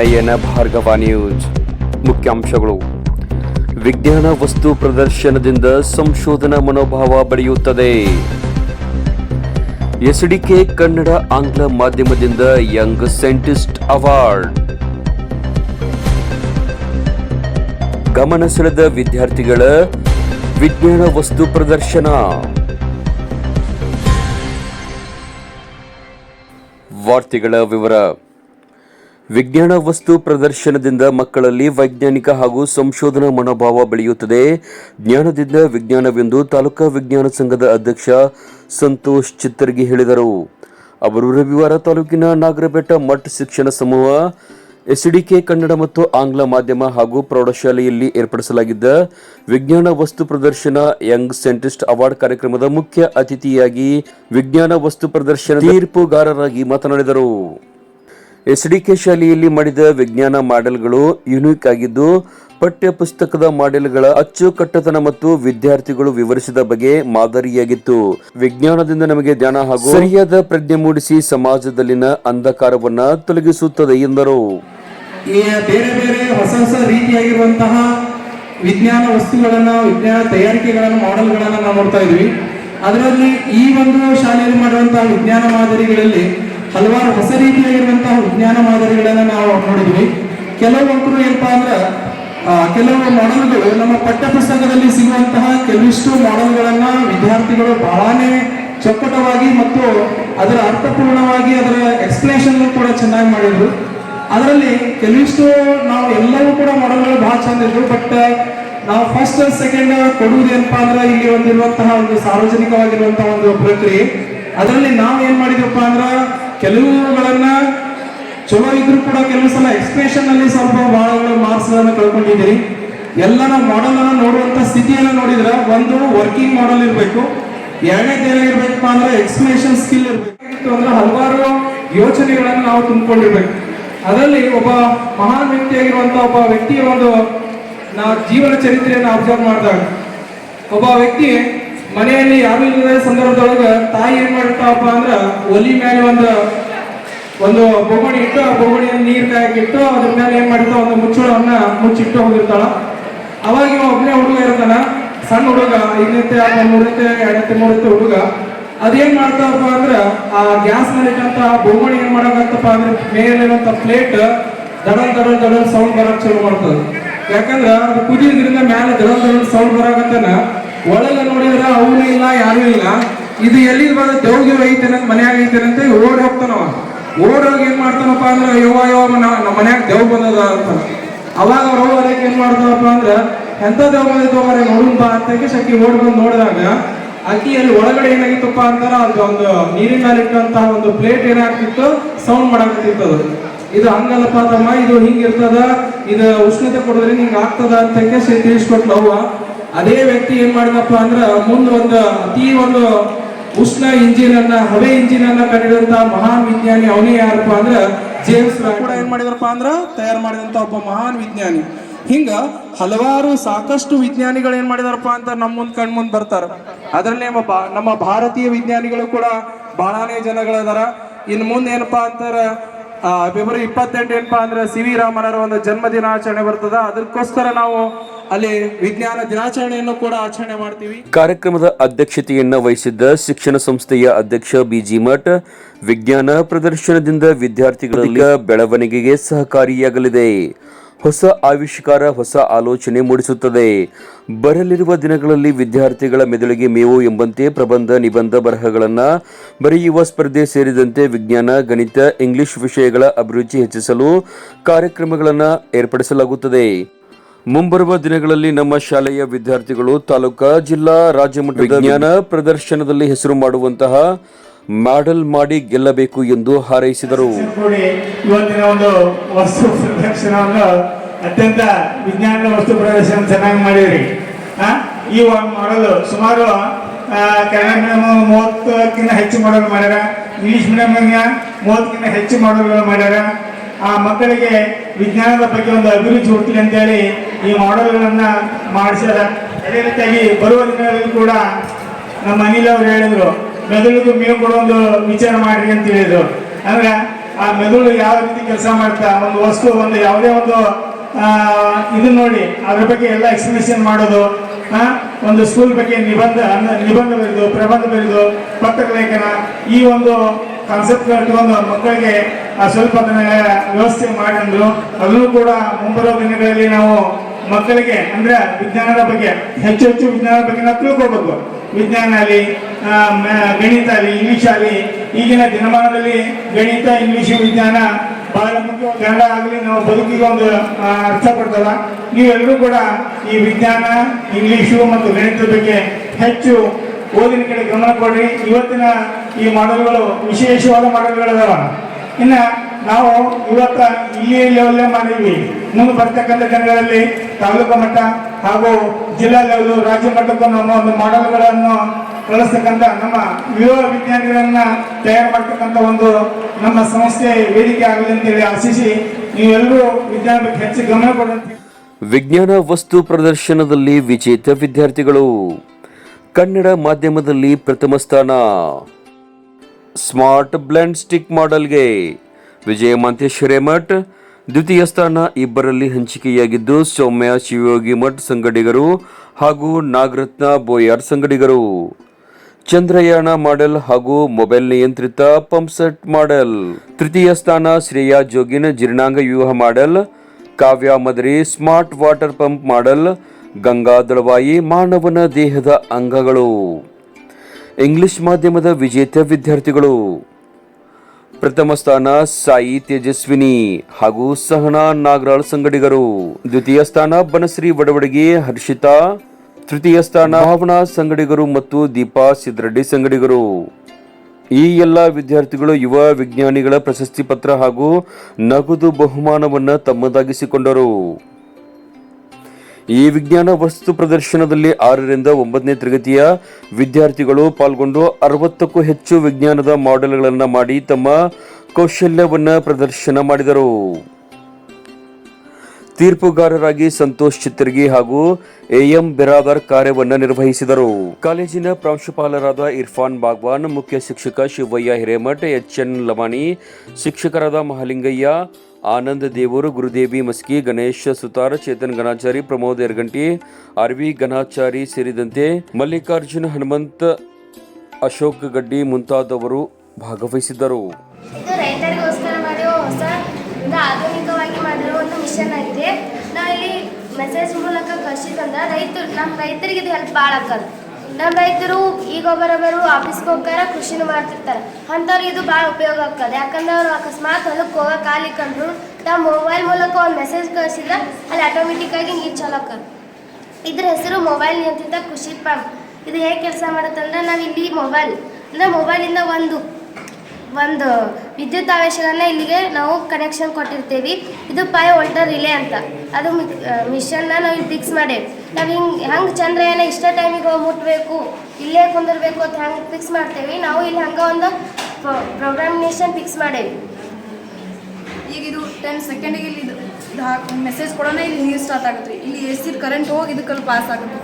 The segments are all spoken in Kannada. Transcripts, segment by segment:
ನಯನ ಭಾರ್ಗವ ನ್ಯೂಸ್ ಮುಖ್ಯಾಂಶಗಳು. ವಿಜ್ಞಾನ ವಸ್ತು ಪ್ರದರ್ಶನದಿಂದ ಸಂಶೋಧನಾ ಮನೋಭಾವ ಬೆಳೆಯುತ್ತದೆ. ಎಸ್ಡಿಕೆ ಕನ್ನಡ ಆಂಗ್ಲ ಮಾಧ್ಯಮದಿಂದ ಯಂಗ್ ಸೈಂಟಿಸ್ಟ್ ಅವಾರ್ಡ್. ಗಮನ ಸೆಳೆದ ವಿದ್ಯಾರ್ಥಿಗಳ ವಿಜ್ಞಾನ ವಸ್ತು ಪ್ರದರ್ಶನ. ವಾರ್ತೆಗಳ ವಿವರ. ವಿಜ್ಞಾನ ವಸ್ತು ಪ್ರದರ್ಶನದಿಂದ ಮಕ್ಕಳಲ್ಲಿ ವೈಜ್ಞಾನಿಕ ಹಾಗೂ ಸಂಶೋಧನಾ ಮನೋಭಾವ ಬೆಳೆಯುತ್ತದೆ. ಜ್ಞಾನದಿಂದ ವಿಜ್ಞಾನವೆಂದು ತಾಲೂಕಾ ವಿಜ್ಞಾನ ಸಂಘದ ಅಧ್ಯಕ್ಷ ಸಂತೋಷ್ ಚಿತ್ತರ್ಗಿ ಹೇಳಿದರು. ಅವರು ರವಿವಾರ ತಾಲೂಕಿನ ನಾಗರಬೆಟ್ಟ ಮಠ ಶಿಕ್ಷಣ ಸಮೂಹ, ಎಸ್ಡಿಕೆ ಕನ್ನಡ ಮತ್ತು ಆಂಗ್ಲ ಮಾಧ್ಯಮ ಹಾಗೂ ಪ್ರೌಢಶಾಲೆಯಲ್ಲಿ ಏರ್ಪಡಿಸಲಾಗಿದ್ದ ವಿಜ್ಞಾನ ವಸ್ತು ಪ್ರದರ್ಶನ ಯಂಗ್ ಸೈಂಟಿಸ್ಟ್ ಅವಾರ್ಡ್ ಕಾರ್ಯಕ್ರಮದ ಮುಖ್ಯ ಅತಿಥಿಯಾಗಿ ವಿಜ್ಞಾನ ವಸ್ತು ಪ್ರದರ್ಶನ ತೀರ್ಪುಗಾರರಾಗಿ ಮಾತನಾಡಿದರು. ಎಸ್ಡಿಕೆ ಶಾಲೆಯಲ್ಲಿ ಮಾಡಿದ ವಿಜ್ಞಾನ ಮಾಡೆಲ್ಗಳು ಯುನೀಕ್ ಆಗಿದ್ದು ಪಠ್ಯ ಪುಸ್ತಕದ ಮಾಡೆಲ್ಗಳ ಅಚ್ಚುಕಟ್ಟತನ ಮತ್ತು ವಿದ್ಯಾರ್ಥಿಗಳು ವಿವರಿಸಿದ ಬಗ್ಗೆ ಮಾದರಿಯಾಗಿತ್ತು. ವಿಜ್ಞಾನದಿಂದ ನಮಗೆ ಜ್ಞಾನ ಹಾಗೂ ಸರಿಯಾದ ಪ್ರಜ್ಞೆ ಮೂಡಿಸಿ ಸಮಾಜದಲ್ಲಿನ ಅಂಧಕಾರವನ್ನ ತೊಲಗಿಸುತ್ತದೆ ಎಂದರು. ಬೇರೆ ಬೇರೆ ಹೊಸ ಹೊಸ ರೀತಿಯಾಗಿರುವಂತಹ ವಿಜ್ಞಾನ ವಸ್ತುಗಳನ್ನ, ವಿಜ್ಞಾನ ತಯಾರಿಕೆಗಳನ್ನ, ಮಾಡೆಲ್ಗಳನ್ನ ನಾವು ನೋಡ್ತಾ ಇದ್ವಿ. ಅದರಲ್ಲಿ ಈ ಒಂದು ಶಾಲೆಯಲ್ಲಿ ಮಾಡುವಂತಹ ವಿಜ್ಞಾನ ಮಾದರಿಗಳಲ್ಲಿ ಹಲವಾರು ಹೊಸ ರೀತಿಯಾಗಿರುವಂತಹ ವಿಜ್ಞಾನ ಮಾದರಿಗಳನ್ನ ನಾವು ನೋಡಿದ್ವಿ. ಕೆಲವೊಬ್ಬರು ಏನಪ್ಪ ಅಂದ್ರೆ ಕೆಲವು ಮಾಡೆಲ್ಗಳು ನಮ್ಮ ಪಠ್ಯ ಪುಸ್ತಕದಲ್ಲಿ ಸಿಗುವಂತಹ ಕೆಲವಿಷ್ಟು ಮಾಡೆಲ್ಗಳನ್ನ ವಿದ್ಯಾರ್ಥಿಗಳು ಬಹಳನೇ ಚೊಕ್ಕಟವಾಗಿ ಮತ್ತು ಅದರ ಅರ್ಥಪೂರ್ಣವಾಗಿ ಅದರ ಎಕ್ಸ್ಪ್ಲೇಷನ್ ಕೂಡ ಚೆನ್ನಾಗಿ ಮಾಡಿದ್ರು. ಅದರಲ್ಲಿ ಕೆಲವಿಷ್ಟು ನಾವು ಎಲ್ಲವೂ ಕೂಡ ಮಾಡಲ್ಗಳು ಬಹಳ ಚಂದ ಇದ್ರು ಬಟ್ ನಾವು ಫಸ್ಟ್ ಸೆಕೆಂಡ್ ಕೊಡುವುದೇನಪ್ಪಾ ಅಂದ್ರೆ ಇಲ್ಲಿ ಒಂದಿರುವಂತಹ ಒಂದು ಸಾರ್ವಜನಿಕವಾಗಿರುವಂತಹ ಒಂದು ಪ್ರಕ್ರಿಯೆ. ಅದರಲ್ಲಿ ನಾವು ಏನ್ ಮಾಡಿದ್ವಪ್ಪ ಅಂದ್ರ ಕೆಲವುಗಳನ್ನ ಚಲೋ ಇದ್ರು ಕೂಡ ಕೆಲವು ಸಲ ಎಕ್ಸ್ಪ್ರೆಷನ್ ಅಲ್ಲಿ ಸ್ವಲ್ಪ ಬಹಳ ಮಾರ್ಕ್ಸ್ ಗಳನ್ನ ಕಳ್ಕೊಂಡಿದ್ದೀರಿ. ಎಲ್ಲರ ಮಾಡಲ್ ಅನ್ನ ನೋಡುವಂತ ಸ್ಥಿತಿಯನ್ನ ನೋಡಿದ್ರೆ ಒಂದು ವರ್ಕಿಂಗ್ ಮಾಡೆಲ್ ಇರಬೇಕು ಎರಡನೇದು ಏನಾಗಿರ್ಬೇಕಪ್ಪ ಅಂದ್ರೆ ಎಕ್ಸ್ಪ್ರೆಷನ್ ಸ್ಕಿಲ್ ಇರಬೇಕು. ಅಂದ್ರೆ ಹಲವಾರು ಯೋಚನೆಗಳನ್ನು ನಾವು ತುಂಬಿಕೊಂಡಿರ್ಬೇಕು. ಅದರಲ್ಲಿ ಒಬ್ಬ ಮಹಾನ್ ವ್ಯಕ್ತಿಯಾಗಿರುವಂತ ಒಬ್ಬ ವ್ಯಕ್ತಿಯ ಒಂದು ನಾವು ಜೀವನ ಚರಿತ್ರೆಯನ್ನು ಅಬ್ಸರ್ವ್ ಮಾಡಿದಾಗ, ಒಬ್ಬ ವ್ಯಕ್ತಿ ಮನೆಯಲ್ಲಿ ಯಾರು ಇಲ್ಲದ ಸಂದರ್ಭದೊಳಗ ತಾಯಿ ಏನ್ ಮಾಡಿರ್ತಾವಪ್ಪ ಅಂದ್ರ ಒಲಿ ಮೇಲೆ ಒಂದು ಒಂದು ಬೊಗಣಿ ಇಟ್ಟು, ಆ ಬೊಗಣಿಯಲ್ಲಿ ನೀರ್ ಕಾಯಕ್ಕಿಟ್ಟು ಅದ್ರ ಮೇಲೆ ಏನ್ ಮಾಡಿರ್ತಾವ ಒಂದು ಮುಚ್ಚಳವನ್ನ ಮುಚ್ಚಿಟ್ಟು ಹೋಗಿರ್ತಾಳ. ಅವಾಗ ಇವ ಒಬ್ಬನೇ ಹುಡುಗ ಇರ್ತಾನ, ಸಣ್ಣ ಹುಡುಗ, ಐದನೇ, ಆರನೇ ಮೂರತ್ತೆ ಎರಡತ್ತೆ ಮೂರತ್ತೆ ಹುಡುಗ. ಅದೇನ್ ಮಾಡ್ತಾವಪ್ಪ ಅಂದ್ರ, ಆ ಗ್ಯಾಸ್ನಲ್ಲಿ ಇಟ್ಟಂತ ಬೊಗಣಿ ಏನ್ ಮಾಡಕತ್ತಪ್ಪ ಅಂದ್ರೆ ಮೇಲಿರುವಂತ ಪ್ಲೇಟ್ ದಡಲ್ ದಡಲ್ ದಡಲ್ ಸೌಂಡ್ ಬರಕ್ ಶುರು ಮಾಡ್ತದೆ. ಯಾಕಂದ್ರ ಅದು ಕುದಿಯೋದ್ರಿಂದ ಮೇಲೆ ದಡಲ್ ದಡಲ್ ಸೌಂಡ್ ಬರಾಕತ್ತನ ಒಳಗ ನೋಡಿದ್ರ ಅವನು ಇಲ್ಲ, ಯಾರು ಇಲ್ಲ. ಇದು ಎಲ್ಲಿ ಬಂದ ದೇವ್ಗೆ ಐತೇನೆ ಮನ್ಯಾಗ ಐತೆ ಅಂತ ಓಡ್ ಹೋಗ್ತಾನವ ಓಡ್ ಹೋಗಿ ಏನ್ ಮಾಡ್ತಾನಪ್ಪ ಅಂದ್ರೆ ಯವ್ವ ಯವ್ವ ನಮ್ಮ ಮನ್ಯಾಗ ದೇವ್ ಬಂದದ ಅಂತ ಅವಾಗ ಅವ್ರು ಅದಕ್ಕೆ ಏನ್ ಮಾಡ್ತಾನಪ್ಪ ಅಂದ್ರ, ಎಂತ ದೇವ್ ಬಂದಿತ್ತು ಅವರೇ ನೋಡುನ್ ಬಾ ಅಂತ ಶಕ್ತಿ ಓಡ್ ಬಂದು ನೋಡಿದಾಗ, ಅಕ್ಕಿ ಅಲ್ಲಿ ಒಳಗಡೆ ಏನಾಗಿತ್ತಪ್ಪ ಅಂತಾರ, ಅದು ಒಂದು ನೀರಿನ ಮೇಲೆ ಇಟ್ಟಂತಹ ಒಂದು ಪ್ಲೇಟ್ ಏನಾಗ್ತಿತ್ತು, ಸೌಂಡ್ ಮಾಡಾಕತ್ತಿತ್ತು ಅದು. ಇದು ಹಂಗಲ್ಲಪ್ಪ ತಮ್ಮ, ಇದು ಹಿಂಗಿರ್ತದ, ಇದು ಉಷ್ಣತೆ ಕೊಡೋದ್ರಿಂದ ಹಿಂಗ ಆಗ್ತದ ಅಂತ ತಿಳಿಸ್ಕೊಟ್ಲು ಅವ್ವ. ಅದೇ ವ್ಯಕ್ತಿ ಏನ್ ಮಾಡಿದಪ್ಪ ಅಂದ್ರೆ ಮುಂದೆ ಒಂದು ಅತಿ ಒಂದು ಉಷ್ಣ ಇಂಜಿನ್ ಅನ್ನ, ಹವೆ ಇಂಜಿನ್ ಅನ್ನ ಕಂಡಿದಂತ ಮಹಾನ್ ವಿಜ್ಞಾನಿ ಅವನೇ ಯಾರಪ್ಪ ಅಂದ್ರ ಜೇಮ್ಸ್ ಕೂಡ ಏನ್ ಮಾಡಿದ್ರಪ್ಪ ಅಂದ್ರ ತಯಾರು ಮಾಡಿದಂತ ಒಬ್ಬ ಮಹಾನ್ ವಿಜ್ಞಾನಿ. ಹಿಂಗ ಹಲವಾರು ಸಾಕಷ್ಟು ವಿಜ್ಞಾನಿಗಳು ಏನ್ ಮಾಡಿದಾರಪ್ಪ ಅಂತ ನಮ್ಮ ಮುಂದ್ ಕಣ್ ಮುಂದ್ ಬರ್ತಾರ. ಅದರಲ್ಲಿ ನಮ್ಮ ಭಾರತೀಯ ವಿಜ್ಞಾನಿಗಳು ಕೂಡ ಬಹಳನೇ ಜನಗಳದಾರ. ಇನ್ ಮುಂದೆ ಏನಪ್ಪಾ ಅಂತಾರ ಫೆಬ್ರವರಿ ಇಪ್ಪತ್ತೆಂಟು ಏನಪ್ಪಾ ಅಂದ್ರೆ ಸಿ ವಿ ರಾಮನವರ ಒಂದು ಜನ್ಮ ದಿನಾಚರಣೆ ಬರ್ತದ. ಅದಕ್ಕೋಸ್ಕರ ನಾವು ಅಲ್ಲಿ ವಿಜ್ಞಾನ ದಿನಾಚರಣೆಯನ್ನು ಕೂಡ ಆಚರಣೆ ಮಾಡ್ತೀವಿ. ಕಾರ್ಯಕ್ರಮದ ಅಧ್ಯಕ್ಷತೆಯನ್ನು ವಹಿಸಿದ್ದ ಶಿಕ್ಷಣ ಸಂಸ್ಥೆಯ ಅಧ್ಯಕ್ಷ ಬಿಜಿ ಮಠ ವಿಜ್ಞಾನ ಪ್ರದರ್ಶನದಿಂದ ವಿದ್ಯಾರ್ಥಿಗಳ ಬೆಳವಣಿಗೆಗೆ ಸಹಕಾರಿಯಾಗಲಿದೆ. ಹೊಸ ಆವಿಷ್ಕಾರ, ಹೊಸ ಆಲೋಚನೆ ಮೂಡಿಸುತ್ತದೆ. ಬರಲಿರುವ ದಿನಗಳಲ್ಲಿ ವಿದ್ಯಾರ್ಥಿಗಳ ಮೆದುಳಿಗೆ ಮೇವು ಎಂಬಂತೆ ಪ್ರಬಂಧ, ನಿಬಂಧ ಬರಹಗಳನ್ನು ಬರೆಯುವ ಸ್ಪರ್ಧೆ ಸೇರಿದಂತೆ ವಿಜ್ಞಾನ, ಗಣಿತ, ಇಂಗ್ಲಿಷ್ ವಿಷಯಗಳ ಅಭಿರುಚಿ ಹೆಚ್ಚಿಸಲು ಕಾರ್ಯಕ್ರಮಗಳನ್ನು ಏರ್ಪಡಿಸಲಾಗುತ್ತದೆ. ಮುಂಬರುವ ದಿನಗಳಲ್ಲಿ ನಮ್ಮ ಶಾಲೆಯ ವಿದ್ಯಾರ್ಥಿಗಳು ತಾಲೂಕಾ, ಜಿಲ್ಲಾ, ರಾಜ್ಯ ಮಟ್ಟದ ವಿಜ್ಞಾನ ಪ್ರದರ್ಶನದಲ್ಲಿ ಹೆಸರು ಮಾಡುವಂತಹ ಮಾಡೆಲ್ ಮಾಡಿ ಗೆಲ್ಲಬೇಕು ಎಂದು ಹಾರೈಸಿದರು. ಇವತ್ತಿನ ಒಂದು ವಸ್ತು ಪ್ರದರ್ಶನವನ್ನು ಅತ್ಯಂತ ವಿಜ್ಞಾನದ ವಸ್ತು ಪ್ರದರ್ಶನ ಚೆನ್ನಾಗಿ ಮಾಡಿದ್ರಿ. ಈ ಮಾಡಲ್ ಸುಮಾರು ಕನ್ನಡ ಮೀಡಿಯಂ ಮೂವತ್ತಕ್ಕಿಂತ ಹೆಚ್ಚು ಮಾಡಲ್ ಮಾಡ್ಯಾರ, ಇಂಗ್ಲಿಷ್ ಮೀಡಿಯಂ ಮೂವತ್ತಕ್ಕಿಂತ ಹೆಚ್ಚು ಮಾಡಲ್ ಮಾಡ್ಯಾರ. ಆ ಮಕ್ಕಳಿಗೆ ವಿಜ್ಞಾನದ ಬಗ್ಗೆ ಒಂದು ಅಭಿರುಚಿ ಹುಟ್ಟಲಿ ಅಂತೇಳಿ ಈ ಮಾಡೆಲ್ಗಳನ್ನ ಮಾಡಿಸ್ಯಾರ ಅದೇ ರೀತಿಯಾಗಿ ಬರುವ ದಿನಗಳಲ್ಲಿ ಕೂಡ ನಮ್ಮ ಅನಿಲ್ ಅವರು ಹೇಳಿದ್ರು, ಮೆದುಳಿಗೂ ಮೇವು ಕೂಡ ಒಂದು ವಿಚಾರ ಮಾಡ್ರಿ ಅಂತ ಹೇಳಿದ್ರು. ಅಂದ್ರೆ ಆ ಮೆದುಳು ಯಾವ ರೀತಿ ಕೆಲಸ ಮಾಡ್ತಾ, ಒಂದು ವಸ್ತು, ಒಂದು ಯಾವುದೇ ಒಂದು ಇದನ್ನ ನೋಡಿ, ಅದ್ರ ಬಗ್ಗೆ ಎಲ್ಲ ಎಕ್ಸ್ಪ್ಲನೇಷನ್ ಮಾಡೋದು ಒಂದು ಸ್ಕೂಲ್ ಬಗ್ಗೆ ನಿಬಂಧ ನಿಬಂಧ ಬರೆದು ಪ್ರಬಂಧ ಬರೆದು ಪತ್ರಲೇಖನ, ಈ ಒಂದು ಕಾನ್ಸೆಪ್ಟ್ ಇಟ್ಕೊಂಡು ಮಕ್ಕಳಿಗೆ ಸ್ವಲ್ಪ ವ್ಯವಸ್ಥೆ ಮಾಡಿದ್ರು. ಅದನ್ನು ಕೂಡ ಮುಂಬರುವ ದಿನಗಳಲ್ಲಿ ನಾವು ಮಕ್ಕಳಿಗೆ, ಅಂದ್ರೆ ವಿಜ್ಞಾನದ ಬಗ್ಗೆ, ಹೆಚ್ಚು ಹೆಚ್ಚು ವಿಜ್ಞಾನದ ಬಗ್ಗೆ ನಾವು ತಿಳ್ಕೊಬೇಕು. ವಿಜ್ಞಾನ ಅಲ್ಲಿ ಗಣಿತ ಅಲ್ಲಿ ಇಂಗ್ಲಿಷ್ ಅಲ್ಲಿ, ಈಗಿನ ದಿನಮಾನದಲ್ಲಿ ಗಣಿತ ಇಂಗ್ಲಿಷ್ ವಿಜ್ಞಾನ ಬಹಳ ಮುಖ್ಯ ಕನ್ನಡ ಆಗಲಿ ನಾವು ಬದುಕಿಗೆ ಒಂದು ಅರ್ಥ ಕೊಡ್ತದ. ನೀವೆಲ್ಲರೂ ಕೂಡ ಈ ವಿಜ್ಞಾನ ಇಂಗ್ಲಿಷು ಮತ್ತು ಗಣಿತದ ಬಗ್ಗೆ ಹೆಚ್ಚು ಓದಿನ ಕಡೆ ಗಮನ ಕೊಡ್ರಿ. ಇವತ್ತಿನ ಈ ಮಾಡಲ್ಗಳು, ವಿಶೇಷವಾದ ಮಾಡಲ್ಗಳಿದಾವ ಇನ್ನ ನಾವು ಇವತ್ತ ಇಲ್ಲಿ ಲೆವೆಲ್ಲೇ ಮಾಡಿದ್ವಿ. ಮುಂದೆ ಬರ್ತಕ್ಕಂಥ ಜನಗಳಲ್ಲಿ ತಾಲೂಕು ಮಟ್ಟ ಹಾಗೂ ಜಿಲ್ಲಾ ಲೆವೆಲ್ ರಾಜ್ಯ ಮಟ್ಟಕ್ಕೂ ನಮ್ಮ ಒಂದು ಮಾಡಲ್ಗಳನ್ನು ಕಳಿಸ್ತಕ್ಕಂಥ ನಮ್ಮ ಯುವ ವಿಜ್ಞಾನಿಗಳನ್ನ ತಯಾರು ಮಾಡ್ತಕ್ಕಂಥ ಒಂದು ನಮ್ಮ ಸಂಸ್ಥೆ ವೇದಿಕೆ ಆಗಲಿ ಅಂತೇಳಿ ಆಶಿಸಿ ನೀವೆಲ್ಲರೂ ವಿಜ್ಞಾನ ಬಗ್ಗೆ ಹೆಚ್ಚು ಗಮನ ಕೊಡುವಂತೆ. ವಿಜ್ಞಾನ ವಸ್ತು ಪ್ರದರ್ಶನದಲ್ಲಿ ವಿಜೇತ ವಿದ್ಯಾರ್ಥಿಗಳು. ಕನ್ನಡ ಮಾಧ್ಯಮದಲ್ಲಿ ಪ್ರಥಮ ಸ್ಥಾನ. ಸ್ಮಾರ್ಟ್ ಬ್ಲೆಂಡ್ ಸ್ಟಿಕ್ ಮಾಡೆಲ್ಗೆ ವಿಜಯ ಮಾಂತೇಶ್ ಹಿರೇಮಠ್ ದ್ವಿತೀಯ ಸ್ಥಾನ ಇಬ್ಬರಲ್ಲಿ ಹಂಚಿಕೆಯಾಗಿದ್ದು ಸೌಮ್ಯ ಶಿವಯೋಗಿ ಮಠ್ ಸಂಗಡಿಗರು ಹಾಗೂ ನಾಗರತ್ನ ಬೋಯಾರ್ ಸಂಗಡಿಗರು. ಚಂದ್ರಯಾನ ಮಾಡೆಲ್ ಹಾಗೂ ಮೊಬೈಲ್ ನಿಯಂತ್ರಿತ ಪಂಪ್ಸೆಟ್ ಮಾಡೆಲ್. ತೃತೀಯ ಸ್ಥಾನ ಶ್ರೇಯಾ ಜೋಗಿನ ಜೀರ್ಣಾಂಗ ವ್ಯೂಹ model. Kavya Madari smart water pump model. Ganga Dalavayi ಮಾನವನ ದೇಹದ ಅಂಗಗಳು. ಇಂಗ್ಲಿಷ್ ಮಾಧ್ಯಮದ ವಿಜೇತ ವಿದ್ಯಾರ್ಥಿಗಳು. ಪ್ರಥಮ ಸ್ಥಾನ ಸಾಯಿ ತೇಜಸ್ವಿನಿ ಹಾಗೂ ಸಹನಾ ನಾಗರಾಳ್ ಸಂಗಡಿಗರು. ದ್ವಿತೀಯ ಸ್ಥಾನ ಬನಶ್ರೀ ವಡವಡಗಿ ಹರ್ಷಿತಾ. ತೃತೀಯ ಸ್ಥಾನ ಭಾವನಾ ಸಂಗಡಿಗರು ಮತ್ತು ದೀಪಾ ಸಿದ್ರೆಡ್ಡಿ ಸಂಗಡಿಗರು. ಈ ಎಲ್ಲ ವಿದ್ಯಾರ್ಥಿಗಳು ಯುವ ವಿಜ್ಞಾನಿಗಳ ಪ್ರಶಸ್ತಿ ಪತ್ರ ಹಾಗೂ ನಗದು ಬಹುಮಾನವನ್ನು ತಮ್ಮದಾಗಿಸಿಕೊಂಡರು. ಈ ವಿಜ್ಞಾನ ವಸ್ತು ಪ್ರದರ್ಶನದಲ್ಲಿ ಆರರಿಂದ ಒಂಬತ್ತನೇ ತರಗತಿಯ ವಿದ್ಯಾರ್ಥಿಗಳು ಪಾಲ್ಗೊಂಡು ಅರವತ್ತಕ್ಕೂ ಹೆಚ್ಚು ವಿಜ್ಞಾನದ ಮಾಡೆಲ್ಗಳನ್ನು ಮಾಡಿ ತಮ್ಮ ಕೌಶಲ್ಯವನ್ನು ಪ್ರದರ್ಶನ ಮಾಡಿದರು. ತೀರ್ಪುಗಾರರಾಗಿ ಸಂತೋಷ್ ಚಿತ್ರಗಿ ಹಾಗೂ ಎಎಂ ಬಿರಾದರ್ ಕಾರ್ಯವನ್ನು ನಿರ್ವಹಿಸಿದರು. ಕಾಲೇಜಿನ ಪ್ರಾಂಶುಪಾಲರಾದ ಇರ್ಫಾನ್ ಬಾಗ್ವಾನ್, ಮುಖ್ಯ ಶಿಕ್ಷಕ ಶಿವಯ್ಯ ಹಿರೇಮಠ್, ಎಚ್ ಎನ್ ಲಮಾಣಿ ಶಿಕ್ಷಕರಾದ ಮಹಾಲಿಂಗಯ್ಯ ಆನಂದ್ ದೇವರು, ಗುರುದೇವಿ ಮಸ್ಕಿ, ಗಣೇಶ ಸುತಾರ, ಚೇತನ್ ಗಣಾಚಾರಿ, ಪ್ರಮೋದ್ ಯರ್ಗಂಟಿ, ಆರ್ ವಿ ಗಣಾಚಾರಿ ಸೇರಿದಂತೆ ಮಲ್ಲಿಕಾರ್ಜುನ, ಹನುಮಂತ, ಅಶೋಕ್ ಗಡ್ಡಿ ಮುಂತಾದವರು ಭಾಗವಹಿಸಿದ್ದರು. ಮೆಸೇಜ್ ಮೂಲಕ ಕಳ್ಸಿದಂದ್ರೆ ರೈತರು ನಮ್ಮ ರೈತರಿಗೆ ಇದು ಹೆಲ್ಪ್ ಭಾಳ ಆಕದ ನಮ್ಮ ರೈತರು ಈಗ ಒಬ್ಬರೊಬ್ಬರು ಆಫೀಸ್ಗೆ ಹೋಗ್ತಾರ ಕೃಷಿನೂ ಮಾಡ್ತಿರ್ತಾರೆ. ಅಂಥವ್ರಿಗೆ ಇದು ಭಾಳ ಉಪಯೋಗ ಆಗ್ತದೆ. ಯಾಕಂದ್ರೆ ಅವ್ರು ಅಕಸ್ಮಾತ್ ಹೊಲಕ್ಕೆ ಹೋಗೋ ಕಾಲಿಕ್ಕಂದ್ರು ನಾವು ಮೊಬೈಲ್ ಮೂಲಕ ಒಂದು ಮೆಸೇಜ್ ಕಳಿಸಿದ್ರೆ ಅಲ್ಲಿ ಆಟೋಮೆಟಿಕ್ಕಾಗಿ ನೀರು ಚಾಲು ಆಕದ ಇದ್ರ ಹೆಸರು ಮೊಬೈಲ್ ನಿಯಂತ್ರಿತ ಕೃಷಿ ಪಂಪ್ ಇದು ಹೇಗೆ ಕೆಲಸ ಮಾಡುತ್ತಂದ್ರೆ ನಾವು ಇಲ್ಲಿ ಮೊಬೈಲ್ ಅಂದರೆ ಮೊಬೈಲಿಂದ ಒಂದು ಒಂದು ವಿದ್ಯುತ್ ಆವೇಶಗಳನ್ನ ಇಲ್ಲಿಗೆ ನಾವು ಕನೆಕ್ಷನ್ ಕೊಟ್ಟಿರ್ತೀವಿ. ಇದು ಪೈ ವೋಲ್ಟರ್ ರಿಲೇ ಅಂತ. ಅದು ಮಿಷನ್ನ ನಾವು ಇಲ್ಲಿ ಫಿಕ್ಸ್ ಮಾಡೇವಿ. ನಾವು ಹಿಂಗೆ ಹೆಂಗೆ ಚಂದ್ರಯಾನ ಇಷ್ಟ ಟೈಮಿಗೆ ಹೋಗಿ ಮುಟ್ಟಬೇಕು ಇಲ್ಲೇ ಕುಂದಿರ್ಬೇಕು ಅಂತ ಹೆಂಗೆ ಫಿಕ್ಸ್ ಮಾಡ್ತೇವೆ. ನಾವು ಇಲ್ಲಿ ಹಂಗೆ ಒಂದು ಪ್ರೋಗ್ರಾಮಿನೇಷನ್ ಫಿಕ್ಸ್ ಮಾಡೇವಿ. ಈಗ ಇದು ಟೆನ್ ಸೆಕೆಂಡಿಗೆ ಇಲ್ಲಿ ಮೆಸೇಜ್ ಕೊಡೋಣ ಇಲ್ಲಿ ನೀರು ಸ್ಟಾರ್ಟ್ ಆಗುತ್ತೆ. ಇಲ್ಲಿ ಎ ಸಿ ಕರೆಂಟ್ ಹೋಗಿ ಇದಕ್ಕಲ್ಲಿ ಪಾಸ್ ಆಗುತ್ತೆ.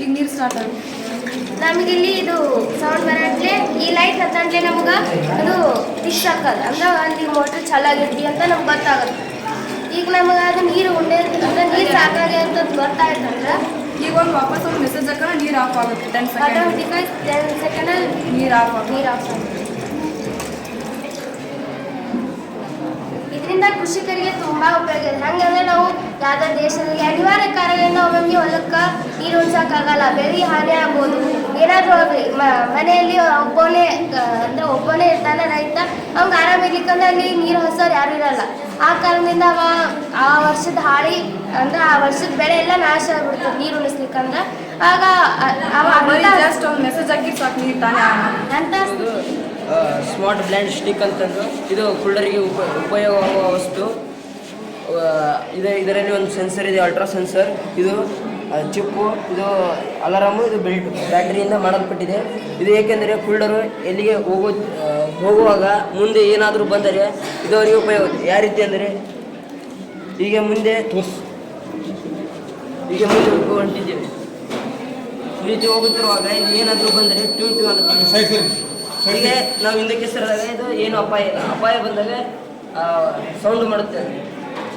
ಈಗ ನೀರು ಸ್ಟಾರ್ಟ್ ಆಗುತ್ತೆ. ನಮಗಿಲ್ಲಿ ಇದು ಸೌಂಡ್ ಬರಟ್ಲೆ ಈ ಲೈಟ್ ಹತ್ತಂಟ್ಲೆ ನಮ್ಗೆ ಅದು ಫಿಶ್ ಹಾಕಲ್ಲ ಅಂದ್ರೆ ಅಲ್ಲಿ ಮೋಟ್ರ್ ಚಾಲಾಗಿರ್ತಿ ಅಂತ ನಮ್ಗೆ ಗೊತ್ತಾಗುತ್ತೆ. ಈಗ ನಮಗೆ ಅದು ನೀರು ಉಂಡೆ ಅಂದ್ರೆ ನೀರು ಸಾಕಾಗಿ ಅಂತ ಗೊತ್ತಾಯ್ತಂದ್ರೆ? ಈಗ ಒಂದು ವಾಪಸ್ ಒಂದು ಮೆಸೇಜ್ ಹಾಕೋಣ ನೀರು ಆಫ್ ಆಗುತ್ತೆ. ಟೆನ್ ಸೆಕೆಂಡ್ ಟೆನ್ ಸೆಕೆಂಡಲ್ಲಿ ನೀರು ಆಫ್ ಆಗುತ್ತೆ. ನೀರು ಆಫ್ ಆಗುತ್ತೆ. ಇದರಿಂದ ಕೃಷಿಕರಿಗೆ ತುಂಬಾ ಉಪಯೋಗ ಇದೆ. ಹಂಗಂದ್ರೆ ನಾವು ಯಾವುದೇ ದೇಶದಲ್ಲಿ ಅನಿವಾರ್ಯ ಕಾರಣದಿಂದ ಒಮ್ಮೊಮ್ಮೆ ಹೊಲಕ್ಕೆ ನೀರು ಉಣ್ಸೋಕ್ಕಾಗಲ್ಲ ಬೆಳೆ ಹಾನಿ ಆಗ್ಬೋದು. ಏನಾದರೂ ಆಗಲಿ. ಮನೆಯಲ್ಲಿ ಒಬ್ಬನೇ ಅಂದ್ರೆ ಒಬ್ಬನೇ ಇರ್ತಾನೆ ರೈತ. ಅವ್ಗೆ ಆರಾಮ ಇರ್ಲಿಕ್ಕಂದ್ರೆ ಅಲ್ಲಿ ನೀರು ಹಸೋರು ಯಾರು ಇರಲ್ಲ. ಆ ಕಾರಣದಿಂದ ಅವ ಆ ವರ್ಷದ ಹಾಳಿ ಅಂದ್ರೆ ಆ ವರ್ಷದ ಬೆಳೆ ಎಲ್ಲ ನಾಶ ಆಗ್ಬಿಡ್ತದೆ ನೀರು ಉಣಿಸ್ಲಿಕ್ಕಂದ್ರೆ. ಆಗ ಜಸ್ಟ್ ಒಂದು ಮೆಸೇಜ್ ಹಾಕಿ ಸಾಕು ನೀರು ತಾನೇ ಅಂತ ಸ್ಮಾರ್ಟ್ ಬ್ಲ್ಯಾಂಡ್ ಸ್ಟಿಕ್ ಅಂತಂದು ಇದು ಕುಳ್ಳರಿಗೆ ಉಪ ಉಪಯೋಗವಾಗುವ ವಸ್ತು. ಇದು ಇದೆ ಇದರಲ್ಲಿ ಒಂದು ಸೆನ್ಸರ್ ಇದೆ ಅಲ್ಟ್ರಾ ಸೆನ್ಸರ್ ಇದು ಚಿಪ್ಪು ಇದು ಅಲಾರಾಮು ಇದು ಬೆಲ್ಟ್ ಬ್ಯಾಟ್ರಿಯಿಂದ ಮಾಡಲ್ಪಟ್ಟಿದೆ. ಇದು ಏಕೆಂದರೆ ಕುಳ್ಳರು ಎಲ್ಲಿಗೆ ಹೋಗೋ ಹೋಗುವಾಗ ಮುಂದೆ ಏನಾದರೂ ಬಂದರೆ ಇದು ಅವರಿಗೆ ಉಪಯೋಗ. ಯಾವ ರೀತಿ ಅಂದರೆ? ಈಗ ಮುಂದೆ ಈಗ ಮುಂದೆ ಹೊಂಟಿದ್ದೇವೆ ಈ ರೀತಿ ಹೋಗುತ್ತಿರುವಾಗ ಇಲ್ಲಿ ಏನಾದರೂ ಬಂದರೆ ಟ್ಯೂ ಟ್ಯೂ ಅನ್ನುತ್ತದೆ ಹೀಗೆ ನಾವು ಹಿಂದಕ್ಕೆ ಸರಿದಾಗ ಇದು ಏನು ಅಪಾಯ ಇಲ್ಲ. ಅಪಾಯ ಬಂದಾಗ ಸೌಂಡ್ ಮಾಡುತ್ತೆ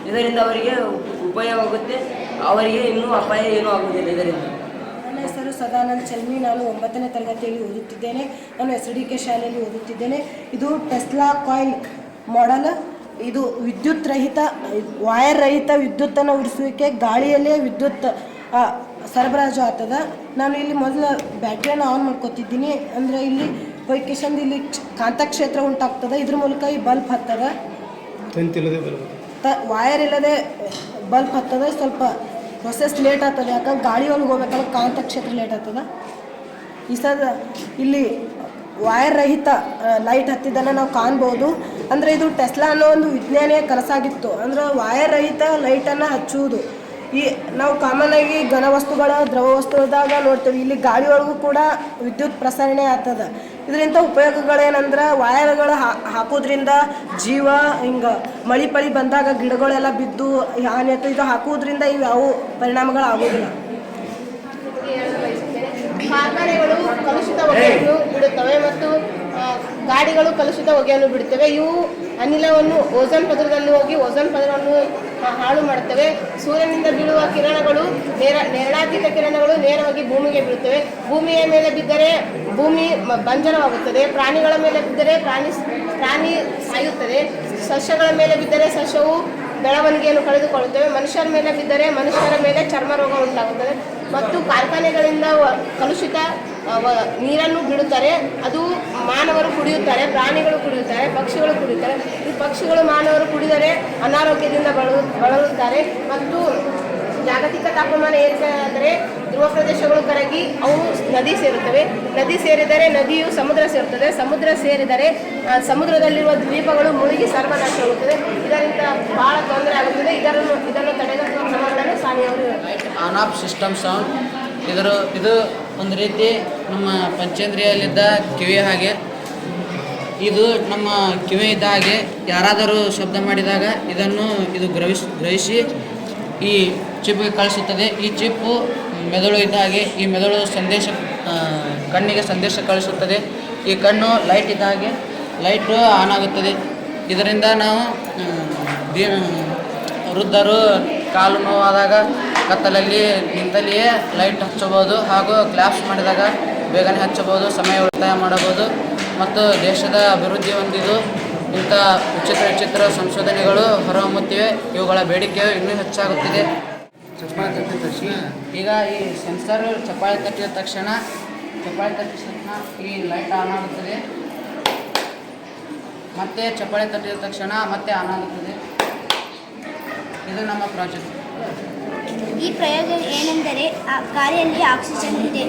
ಇದರಿಂದ ಅವರಿಗೆ ಉಪಯೋಗವಾಗುತ್ತೆ ಅವರಿಗೆ ಇನ್ನೂ ಅಪಾಯ ಏನೂ ಆಗುವುದಿಲ್ಲ ಇದರಿಂದ. ಹೆಸರು ಸದಾನಂದ್ ಚಲ್ಮಿ. ನಾನು ಒಂಬತ್ತನೇ ತರಗತಿಯಲ್ಲಿ ಓದುತ್ತಿದ್ದೇನೆ. ನಾನು ಎಸ್ ಡಿ ಕೆ ಶಾಲೆಯಲ್ಲಿ ಓದುತ್ತಿದ್ದೇನೆ. ಇದು ಟೆಸ್ಲಾ ಕಾಯಿಲ್ ಮಾಡಲ್. ಇದು ವಿದ್ಯುತ್ ರಹಿತ ವಾಯರ್ ರಹಿತ ವಿದ್ಯುತ್ತನ್ನು ಉರಿಸುವಿಕೆ ಗಾಳಿಯಲ್ಲೇ ವಿದ್ಯುತ್ ಸರಬರಾಜು ಆಗ್ತದ. ನಾನು ಇಲ್ಲಿ ಮೊದಲು ಬ್ಯಾಟ್ರಿಯನ್ನು ಆನ್ ಮಾಡ್ಕೊತಿದ್ದೀನಿ. ಅಂದರೆ ಇಲ್ಲಿ ವೈಕೇಶನ್ ಇಲ್ಲಿ ಕಾಂತಕ್ಷೇತ್ರ ಉಂಟಾಗ್ತದೆ. ಇದ್ರ ಮೂಲಕ ಈ ಬಲ್ಬ್ ಹತ್ತದ. ತ ವಾಯರ್ ಇಲ್ಲದೆ ಬಲ್ಬ್ ಹತ್ತದ. ಸ್ವಲ್ಪ ಪ್ರೊಸೆಸ್ ಲೇಟ್ ಆಗ್ತದೆ. ಯಾಕಂದ್ರೆ ಗಾಳಿ ಒಳಗೆ ಹೋಗ್ಬೇಕಲ್ಲ ಕಾಂತಕ್ಷೇತ್ರ ಲೇಟ್ ಆಗ್ತದೆ. ಈ ಸದ ಇಲ್ಲಿ ವಾಯರ್ ರಹಿತ ಲೈಟ್ ಹತ್ತಿದ್ದನ್ನು ನಾವು ಕಾಣ್ಬೋದು. ಅಂದರೆ ಇದು ಟೆಸ್ಲಾ ಅನ್ನೋ ಒಂದು ವಿಜ್ಞಾನಿಯ ಕನಸಾಗಿತ್ತು. ಅಂದ್ರೆ ವೈರ್ ರಹಿತ ಲೈಟನ್ನು ಹಚ್ಚುವುದು. ಈ ನಾವು ಕಾಮನ್ ಆಗಿ ಘನ ವಸ್ತುಗಳ, ದ್ರವ ವಸ್ತುದಾಗ ನೋಡ್ತೇವೆ. ಇಲ್ಲಿ ಗಾಳಿ ಒಳಗೂ ಕೂಡ ವಿದ್ಯುತ್ ಪ್ರಸರಣೆ ಆಗ್ತದ. ಇದರಿಂದ ಉಪಯೋಗಗಳೇನಂದ್ರೆ ವಾಯರ್ಗಳು ಹಾಕೋದ್ರಿಂದ ಜೀವ ಹಿಂಗೆ ಮಳಿ ಪಳಿ ಬಂದಾಗ ಗಿಡಗಳೆಲ್ಲ ಬಿದ್ದು ಹಾನಿ ಆಯ್ತು ಇದು ಹಾಕೋದ್ರಿಂದ ಇವು ಯಾವ ಪರಿಣಾಮಗಳು ಆಗೋದಿಲ್ಲ ಕಾರ್ಖಾನೆಗಳು ಕಲುಷಿತ ಹೊಗೆಯನ್ನು ಬಿಡುತ್ತವೆ ಮತ್ತು ಗಾಡಿಗಳು ಕಲುಷಿತ ಹೊಗೆಯನ್ನು ಬಿಡುತ್ತವೆ. ಇವು ಅನಿಲವನ್ನು ಓಝೋನ್ ಪದರದಲ್ಲಿ ಹೋಗಿ ಓಝೋನ್ ಪದರವನ್ನು ಹಾಳು ಮಾಡುತ್ತವೆ. ಸೂರ್ಯನಿಂದ ಬೀಳುವ ಕಿರಣಗಳು ನೇರ, ನೇರಳಾತೀತ ಕಿರಣಗಳು ನೇರವಾಗಿ ಭೂಮಿಗೆ ಬೀಳುತ್ತವೆ. ಭೂಮಿಯ ಮೇಲೆ ಬಿದ್ದರೆ ಭೂಮಿ ಬಂಜರವಾಗುತ್ತದೆ. ಪ್ರಾಣಿಗಳ ಮೇಲೆ ಬಿದ್ದರೆ ಪ್ರಾಣಿ ಪ್ರಾಣಿ ಸಾಯುತ್ತದೆ. ಸಸ್ಯಗಳ ಮೇಲೆ ಬಿದ್ದರೆ ಸಸ್ಯವು ಬೆಳವಣಿಗೆಯನ್ನು ಕಳೆದುಕೊಳ್ಳುತ್ತವೆ. ಮನುಷ್ಯರ ಮೇಲೆ ಬಿದ್ದರೆ ಮನುಷ್ಯರ ಮೇಲೆ ಚರ್ಮ ರೋಗ ಉಂಟಾಗುತ್ತದೆ. ಮತ್ತು ಕಾರ್ಖಾನೆಗಳಿಂದ ಕಲುಷಿತ ನೀರನ್ನು ಬಿಡುತ್ತಾರೆ. ಅದು ಮಾನವರು ಕುಡಿಯುತ್ತಾರೆ, ಪ್ರಾಣಿಗಳು ಕುಡಿಯುತ್ತಾರೆ, ಪಕ್ಷಿಗಳು ಕುಡಿಯುತ್ತಾರೆ. ಈ ಪಕ್ಷಿಗಳು ಮಾನವರು ಕುಡಿದರೆ ಅನಾರೋಗ್ಯದಿಂದ ಬಳಲು, ಬಳಲುತ್ತಾರೆ. ಮತ್ತು ಜಾಗತಿಕ ತಾಪಮಾನ ಆದರೆ ಧ್ರುವ ಪ್ರದೇಶಗಳು ಕರಗಿ ಅವು ನದಿ ಸೇರುತ್ತವೆ. ನದಿ ಸೇರಿದರೆ ನದಿಯು ಸಮುದ್ರ ಸೇರುತ್ತದೆ. ಸಮುದ್ರ ಸೇರಿದರೆ ಸಮುದ್ರದಲ್ಲಿರುವ ದ್ವೀಪಗಳು ಮುಳುಗಿ ಸರ್ವನಾಶವಾಗುತ್ತದೆ ಇದರಿಂದ ಬಹಳ ತೊಂದರೆ ಆಗುತ್ತದೆ. ಇದನ್ನು ಇದನ್ನು ತಡೆಗಟ್ಟುವ ಕ್ರಮಗಳನ್ನು ಸಾನಿಯವರು ಆನ್ ಆಫ್ ಸಿಸ್ಟಮ್ ಸೌಂಡ್ ಇದರ, ಇದು ಒಂದು ರೀತಿ ನಮ್ಮ ಪಂಚೇಂದ್ರಿಯಲ್ಲಿದ್ದ ಕಿವಿ ಹಾಗೆ. ಇದು ನಮ್ಮ ಕಿವಿ ಇದ್ದ ಹಾಗೆ ಯಾರಾದರೂ ಶಬ್ದ ಮಾಡಿದಾಗ ಇದನ್ನು, ಇದು ಗ್ರಹಿಸ್, ಗ್ರಹಿಸಿ ಈ ಚಿಪ್ಗೆ ಕಳಿಸುತ್ತದೆ. ಈ ಚಿಪ್ಪು ಮೆದುಳು ಇದ್ದಾಗೆ ಈ ಮೆದುಳು ಸಂದೇಶ ಕಣ್ಣಿಗೆ ಸಂದೇಶ ಕಳಿಸುತ್ತದೆ. ಈ ಕಣ್ಣು ಲೈಟ್ ಇದ್ದ ಹಾಗೆ ಲೈಟು ಆನ್ ಆಗುತ್ತದೆ. ಇದರಿಂದ ನಾವು ದಿ- ವೃದ್ಧರು ಕಾಲು ನೋವಾದಾಗ ಕತ್ತಲಲ್ಲಿ ನಿಂತಲ್ಲಿಯೇ ಲೈಟ್ ಹಚ್ಚಬಹುದು ಹಾಗೂ ಕ್ಲಾಪ್ಸ್ ಮಾಡಿದಾಗ ಬೇಗನೆ ಹಚ್ಚಬಹುದು, ಸಮಯ ಉಳಿತಾಯ ಮಾಡಬಹುದು ಮತ್ತು ದೇಶದ ಅಭಿವೃದ್ಧಿ ಹೊಂದಿದ್ದು ಇಂಥ ವಿಚಿತ್ರ ವಿಚಿತ್ರ ಸಂಶೋಧನೆಗಳು ಹೊರಹೊಮ್ಮುತ್ತಿವೆ. ಇವುಗಳ ಬೇಡಿಕೆಯು ಇನ್ನೂ ಹೆಚ್ಚಾಗುತ್ತಿದೆ. ಚಪ್ಪಾಳೆ ತಟ್ಟಿದ ತಕ್ಷಣ, ಈಗ ಈ ಸೆನ್ಸರ್ ಚಪ್ಪಾಳೆ ತಟ್ಟಿದ ತಕ್ಷಣ, ಚಪ್ಪಾಳೆ ತಟ್ಟಿದ ತಕ್ಷಣ ಈ ಲೈಟ್ ಆನ್ ಆಗುತ್ತದೆ. ಮತ್ತೆ ಚಪ್ಪಾಳೆ ತಟ್ಟಿದ ತಕ್ಷಣ ಮತ್ತೆ ಆನ್ ಆಗುತ್ತದೆ. ಇದು ನಮ್ಮ ಪ್ರಾಜೆಕ್ಟ್ ಈ ಪ್ರಯೋಗ ಏನೆಂದರೆ, ಆ ಗಾಳಿಯಲ್ಲಿ ಆಕ್ಸಿಜನ್ ಇದೆ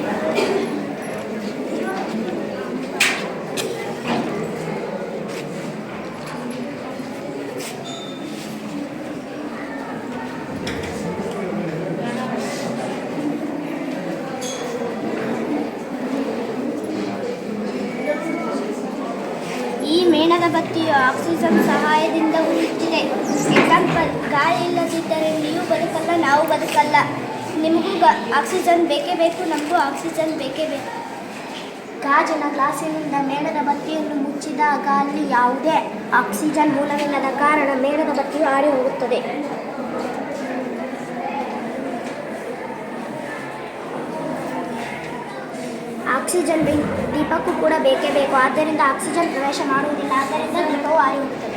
ಈ ಮೇಣದ ಬತ್ತಿಯು ಆಕ್ಸಿಜನ್ ಸಹಾಯದಿಂದ ಉರಿಯುತ್ತಿದೆ ಎಕ್ಸಾಂಪಲ್ ಇಲ್ಲದಿದ್ದರೆ ನೀವು ಬದುಕಲ್ಲ, ನಾವು ಬದುಕಲ್ಲ. ನಿಮಗೂ ಆಕ್ಸಿಜನ್ ಬೇಕೇ ಬೇಕು, ನಮಗೂ ಆಕ್ಸಿಜನ್ ಬೇಕೇ ಬೇಕು. ಗಾಜಿನ ಗ್ಲಾಸಿನಿಂದ ಮೇಣದ ಬತ್ತಿಯನ್ನು ಮುಚ್ಚಿದಾಗ ಅಲ್ಲಿ ಯಾವುದೇ ಆಕ್ಸಿಜನ್ ಮೂಲವಿಲ್ಲದ ಕಾರಣ ಮೇಣದ ಬತ್ತಿಯು ಆಡಿ ಹೋಗುತ್ತದೆ. ಆಕ್ಸಿಜನ್ ದೀಪಕ್ಕೂ ಕೂಡ ಬೇಕೇ ಬೇಕು. ಆದ್ದರಿಂದ ಆಕ್ಸಿಜನ್ ಪ್ರವೇಶ ಮಾಡುವುದಿಲ್ಲ. ಆದ್ದರಿಂದ ದೀಪವು ಆರಿ ಹೋಗುತ್ತದೆ.